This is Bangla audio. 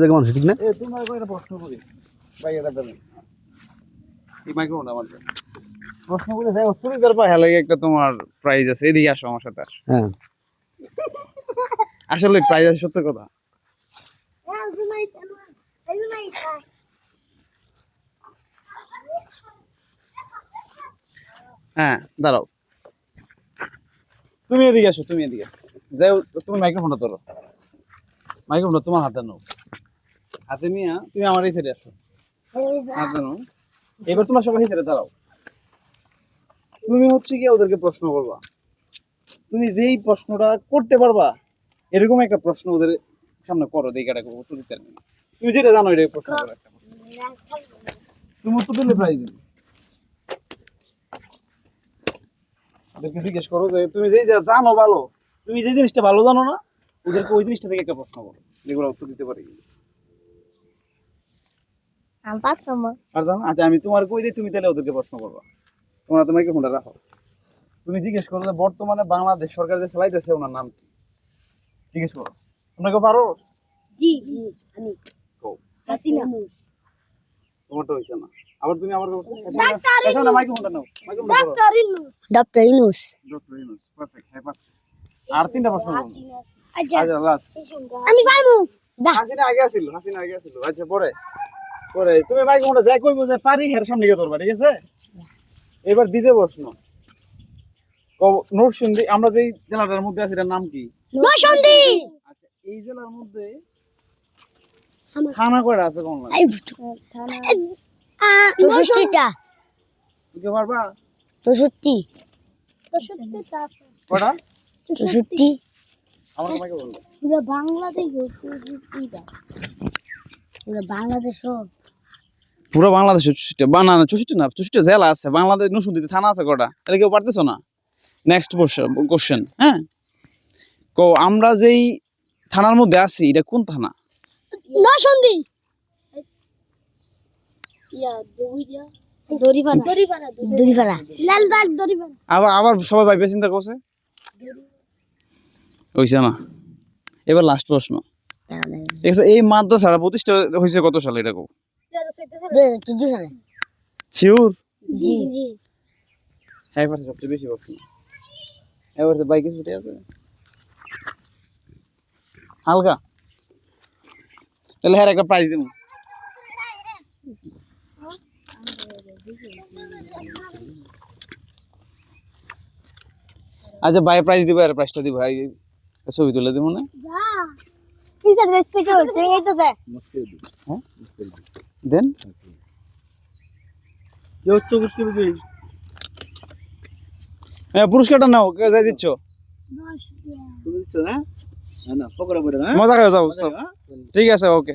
জায়গা মানুষ ঠিক না? তোমার প্রশ্ন করি। ভাই এটা এই মাইক্রোফোনটা আমার প্রশ্ন করে যাই চুড়িদার পায়ে লাগে একটা তোমার প্রাইজ আছে। এদিকে আসো আমার সাথে আসো। হ্যাঁ। আসলে প্রাইজ আছে সত্য কথা। হ্যাঁ দাঁড়াও। তুমি এদিকে আসো তুমি এদিকে। যাই তুমি মাইক্রোফোনটা ধরো। মাইক্রোফোনটা তোমার হাতে নাও। হাতে নিয়ে তুমি আমার এই সাইডে আসো। এবার তোমার সবাই সাইডে দাঁড়াও। তুমি হচ্ছে কি ওদেরকে প্রশ্ন করবা। তুমি যেই প্রশ্নটা করতে পারবা এরকম একটা প্রশ্ন ওদের সামনে করো দেখাটা তুমি যেটা জানো এটা প্রশ্ন করো একটা তুমি উত্তর দিলে প্রাইজ দিবে। ওদেরকে জিজ্ঞেস করো যে তুমি যেই জানো ভালো তুমি যে জিনিসটা ভালো জানো না ওদেরকে ওই জিনিসটা থেকে একটা প্রশ্ন করো। যেগুলো উত্তর দিতে পারি। আচ্ছা আমি তোমার কই দিই তুমি তাহলে ওদেরকে প্রশ্ন করবা। তোমরা তোমাকে ফোনটা রাখো। তুমি জিজ্ঞেস করো যে বর্তমানে বাংলাদেশ সরকার যে চালাইতেছে ওনার নাম কি? জিজ্ঞেস করো। তোমরা কেউ পারো? জি জি আমি। হাসিনা। তোমারটা হয়েছে না। আবার তুমি আমার ডাক্তার মাইক্রোফোনটা নাও। মাইক্রোফোনটা করো। Doctor Inus. Doctor Inus. Doctor Yunus perfect হ্যাঁ পারছে। আর তিনটা প্রশ্ন করব আচ্ছা। আচ্ছা লাস্ট আমি পারব। হাসিনা আগে আসিল হাসিনা আগে আসিল। আচ্ছা পরে। পরে তুমি মাইক্রোফোনটা যাই কইবো যে পারি হের সামনে গিয়ে ধরবা ঠিক আছে? এবার প্রশ্ন নরসিংদী আমরা যেই জেলাটার মধ্যে আছি এটার নাম কি? আচ্ছা এই জেলার মধ্যে থানা কয়টা আছে কোন লাগে চৌষট্টিটা। তুমি পারবা? চৌষট্টি। কয়টা চৌষট্টি। আমার মাইক্রোফোন পুরো বাংলাদেশ পুরো বাংলাদেশ পুরো বাংলাদেশে চুষিটা বানানো চুষ্টি না চুষ্টি জেলা আছে বাংলাদেশ নসুদিতে থানা আছে কটা? তাহলে কেউ পারতেছো না? নেক্সট কোশ্চেন হ্যাঁ? কো আমরা যেই থানার মধ্যে আছি এটা কোন থানা? নসন্দি। আবার আবার সবাই করছে? না? এবার লাস্ট প্রশ্ন। এই মাদ্রাসা প্রতিষ্ঠা হয়েছে কত সালে এটা কো সবচেয়ে বেশি বক্সি হালকা। তাহলে হ্যাঁ একটা প্রাইজ দেবো। আচ্ছা ভাই প্রাইজ দিব আর প্রাইজটা দিব। ভাই ছবি তুলে দিব না? না পিসার দেশ থেকে হচ্ছে এই তো দেখ। হ্যাঁ? দেন। হ্যাঁ পুরস্কারটা নাও কে যাই দিচ্ছ? না? মজা করে যাও ঠিক আছে ওকে।